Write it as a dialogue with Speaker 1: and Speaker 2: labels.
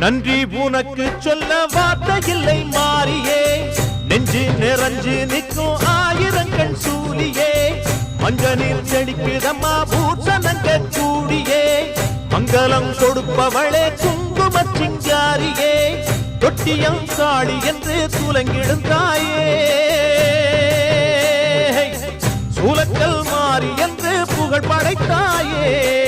Speaker 1: நன்றி உனக்கு சொல்ல வார்த்தை இல்லை மாறியே. நெஞ்சு நிறைஞ்சு நிற்கும் ஆயிரங்கள் சூலியே மஞ்சனில் செடிக்குதம்மா பூசணங்க கூடியே. மங்களம் கொடுப்பவளே குங்கும சிங்காரியே. தொட்டியம் காளி என்று துலங்கிடும் தாயே. சூலக்கல் மாறி என்று புகழ் படைத்தாயே.